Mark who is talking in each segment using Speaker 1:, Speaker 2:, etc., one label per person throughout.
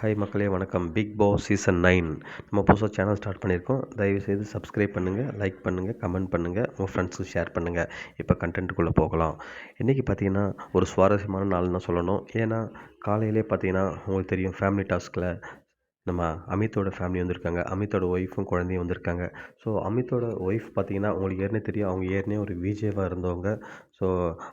Speaker 1: Hi மக்களே வணக்கம். Big Boss season nine நம்ம புதுசாக சேனல் ஸ்டார்ட் பண்ணியிருக்கோம். தயவுசெய்து சப்ஸ்கிரைப் பண்ணுங்கள் லைக் பண்ணுங்கள் கமெண்ட் பண்ணுங்கள் உங்கள் ஃப்ரெண்ட்ஸுக்கு ஷேர் பண்ணுங்கள் இப்போ கண்டென்ட்டுக்குள்ளே போகலாம். இன்றைக்கி பார்த்தீங்கன்னா ஒரு சுவாரஸ்யமான நாள் தான் சொல்லணும். ஏன்னா காலையிலே பார்த்தீங்கன்னா உங்களுக்கு தெரியும் ஃபேமிலி டாஸ்கில் நம்ம அமித்தோட ஃபேமிலி வந்திருக்காங்க. அமித்தோட ஒய்ஃபும் குழந்தையும் வந்திருக்காங்க. ஸோ அமித்தோட ஒய்ஃப் பார்த்தீங்கன்னா உங்களுக்கு ஏற்கனவே தெரியும். அவங்க ஏற்கனவே ஒரு விஜேவாக இருந்தவங்க. ஸோ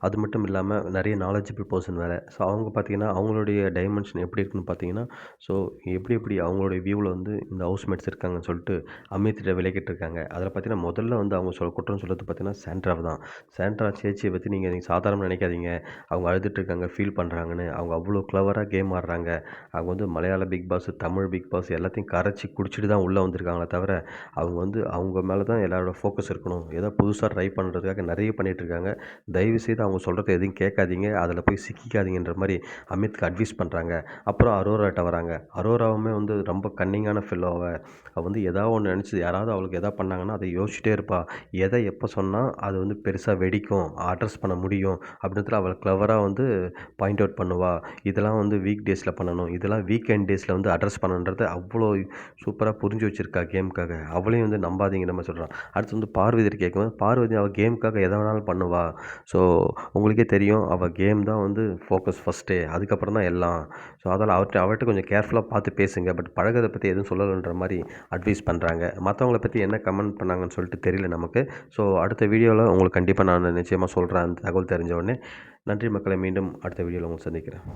Speaker 1: அது மட்டும் இல்லாமல் நிறைய நாலேஜபிள் பர்சன் வேறு. ஸோ அவங்க பார்த்தீங்கன்னா அவங்களுடைய டைமென்ஷன் எப்படி இருக்குன்னு பார்த்தீங்கன்னா ஸோ எப்படி எப்படி அவங்களுடைய வியூவில் வந்து இந்த ஹவுஸ்மேட்ஸ் இருக்காங்கன்னு சொல்லிட்டு அமித்திட்ட விலகிட்டு இருக்காங்க அதில் பார்த்தீங்கன்னா முதல்ல வந்து அவங்க சொல்ல குற்றம் சொல்கிறது பார்த்தீங்கன்னா சாண்ட்ராவை தான். சாண்ட்ரா சேச்சியை பற்றி நீங்கள் நீங்கள் சாதாரணமாக நினைக்காதீங்க. அவங்க அழுதுட்டு இருக்காங்க ஃபீல் பண்ணுறாங்கன்னு அவங்க அவ்வளோ க்ளவராக கேம் ஆடுறாங்க. அவங்க வந்து மலையாள Bigg Boss Tamil Bigg Boss எல்லாத்தையும் கரைச்சி குடிச்சிட்டு தான் உள்ளே வந்திருக்காங்களே தவிர அவங்க வந்து அவங்க மேலே தான் எல்லாரோட ஃபோக்கஸ் இருக்கணும். ஏதோ புதுசாக ட்ரை பண்ணுறதுக்காக நிறைய பண்ணிகிட்ருக்காங்க தயவு செய்து அவங்க சொல்கிறத எதுவும் கேட்காதீங்க. அதில் போய் சிக்கிக்காதீங்கன்ற மாதிரி அமித்க்கு அட்வைஸ் பண்ணுறாங்க அப்புறம் அரோராட்ட வராங்க. அரோராவுமே வந்து ரொம்ப கன்னிங்கான ஃபில்லோவை அவள் வந்து எதாவது ஒன்று நினச்சி யாராவது அவளுக்கு எதாவது பண்ணாங்கன்னா அதை யோசிச்சுட்டே இருப்பாள் எதை எப்போ சொன்னால் அது வந்து பெருசாக வெடிக்கும். அட்ரஸ் பண்ண முடியும். அப்படின்றதுல அவள் கிளவராக வந்து பாயிண்ட் அவுட் பண்ணுவாள் இதெல்லாம் வந்து வீக் டேஸில் பண்ணணும். இதெல்லாம் வீக்கெண்ட் டேஸில் வந்து அட்ரஸ் பண்ணணுன்றத அவ்வளோ சூப்பராக புரிஞ்சு வச்சுருக்கா கேமுக்காக. அவளையும் வந்து நம்பாதீங்க நம்ம சொல்கிறான் அடுத்து வந்து பார்வதி கேட்கும்போது பார்வதி அவள் கேமுக்காக எதை வேணாலும் பண்ணுவாள் ஸோ உங்களுக்கே தெரியும் அவள் கேம் தான் வந்து ஃபோக்கஸ் ஃபஸ்ட்டு அதுக்கப்புறம் தான் எல்லாம். ஸோ அதனால் அவர்கிட்ட அவர்கிட்ட கொஞ்சம் கேர்ஃபுல்லாக பார்த்து பேசுங்க. பட் பழகதை பற்றி எதுவும் சொல்லலைன்ற மாதிரி அட்வைஸ் பண்ணுறாங்க மற்றவங்கள பற்றி என்ன கமெண்ட் பண்ணாங்கன்னு சொல்லிட்டு தெரியல நமக்கு. ஸோ அடுத்த வீடியோவில் உங்களுக்கு கண்டிப்பாக நான் நிச்சயமாக சொல்கிறேன் அந்த தகவல் தெரிஞ்ச உடனே. நன்றி மக்களை மீண்டும் அடுத்த வீடியோவில் உங்களுக்கு சந்திக்கிறேன்.